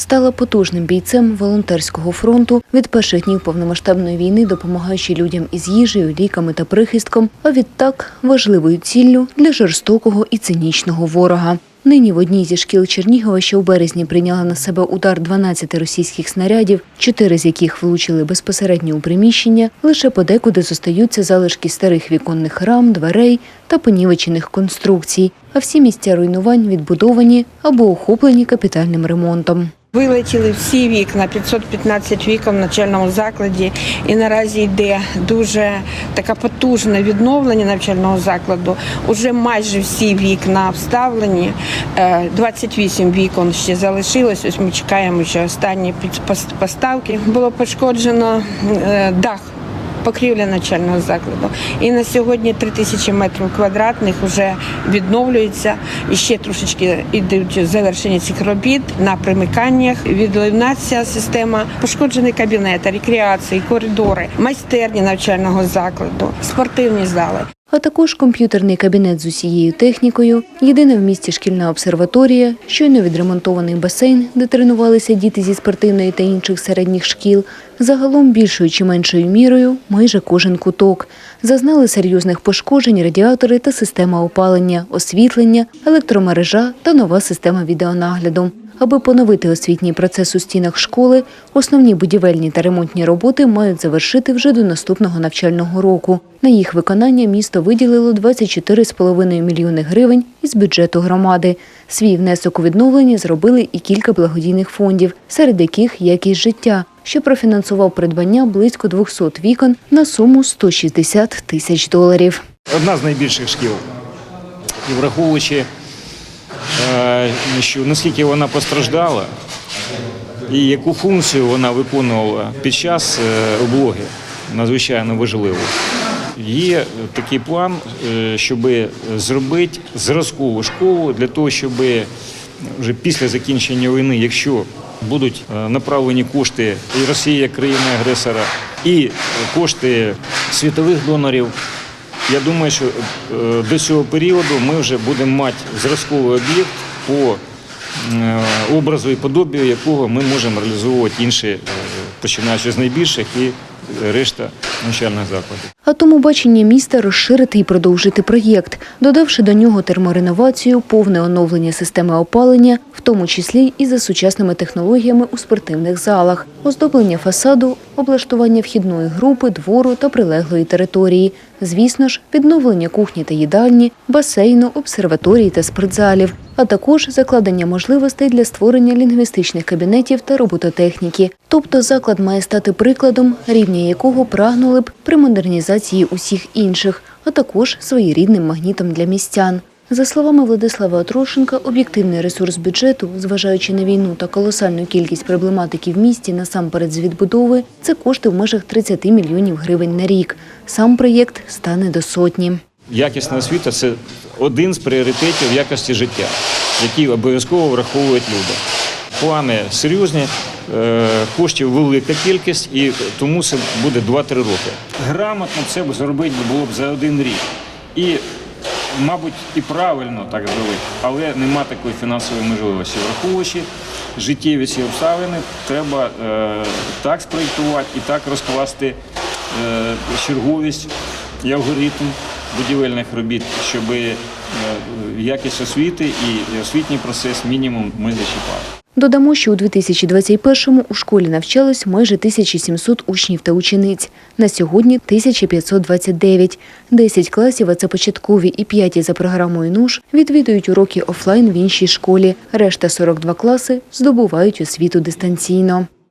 стала потужним бійцем волонтерського фронту від перших днів повномасштабної війни, допомагаючи людям із їжею, ліками та прихистком, а відтак важливою ціллю для жорстокого і цинічного ворога. Нині в одній зі шкіл Чернігова, що у березні прийняла на себе удар 12 російських снарядів, чотири з яких влучили безпосередньо у приміщення, лише подекуди зостаються залишки старих віконних рам, дверей та понівечених конструкцій, а всі місця руйнувань відбудовані або охоплені капітальним ремонтом. Вилетіли всі вікна, 515 вікон в навчальному закладі, і наразі йде дуже таке потужне відновлення навчального закладу. Уже майже всі вікна вставлені, Е, 28 вікон ще залишилось. Ось ми чекаємо що останні поставки. Було пошкоджено е, дах. Покрівля навчального закладу. І на сьогодні 3 тисячі метрів квадратних вже відновлюється. І ще трошечки йдуть завершення цих робіт на примиканнях. Відливна ця система, пошкоджені кабінети, рекреації, коридори, майстерні навчального закладу, спортивні зали. А також комп'ютерний кабінет з усією технікою, єдина в місті шкільна обсерваторія, щойно відремонтований басейн, де тренувалися діти зі спортивної та інших середніх шкіл. Загалом більшою чи меншою мірою майже кожен куток. Зазнали серйозних пошкоджень радіатори та система опалення, освітлення, електромережа та нова система відеонагляду. Аби поновити освітній процес у стінах школи, основні будівельні та ремонтні роботи мають завершити вже до наступного навчального року. На їх виконання місто виділило 24,5 мільйони гривень із бюджету громади. Свій внесок у відновлення зробили і кілька благодійних фондів, серед яких якість життя, що профінансував придбання близько 200 вікон на суму 160 тисяч доларів. одна з найбільших шкіл. І враховуючи, е, що наскільки вона постраждала і яку функцію вона виконувала під час е, облоги, надзвичайно важливо. Є такий план, щоб зробити зразкову школу для того, щоб вже після закінчення війни, якщо будуть е, направлені кошти і Росії як країни-агресора, і кошти світових донорів, я думаю, що е, до цього періоду ми вже будемо мати зразковий об'єкт по е, образу і подобію якого ми можемо реалізовувати інші, починаючи з найбільших і решта навчальних закладів. А тому бачення міста розширити і продовжити проєкт, додавши до нього термореновацію, повне оновлення системи опалення, в тому числі і за сучасними технологіями у спортивних залах, оздоблення фасаду, облаштування вхідної групи, двору та прилеглої території. Звісно ж, відновлення кухні та їдальні, басейну, обсерваторії та спортзалів, а також закладення можливостей для створення лінгвістичних кабінетів та робототехніки. Тобто заклад має стати прикладом, рівня якого прагнули б при модернізації усіх інших, а також своєрідним магнітом для містян. За словами Владислава Отрошенка, об'єктивний ресурс бюджету, зважаючи на війну та колосальну кількість проблематики в місті насамперед з відбудови, це кошти в межах 30 мільйонів гривень на рік. Сам проєкт стане до сотні. Якісна освіта це один з пріоритетів якості життя, який обов'язково враховують люди. Плани серйозні, е, коштів велика кількість, і тому це буде 2-3 роки. Грамотно це б зробити було б за один рік. І, мабуть, і правильно так зробити, але нема такої фінансової можливості. Враховуючи життєві ці обставини, треба е, так спроєктувати і так розкласти черговість і алгоритм будівельних робіт, щоб е, якість освіти і освітній процес мінімум ми зачіпали. Додамо, що у 2021-му у школі навчалось майже 1700 учнів та учениць. На сьогодні 1529. 10 класів, а це початкові і 5 за програмою НУШ, відвідують уроки офлайн в іншій школі. Решта 42 класи здобувають освіту дистанційно.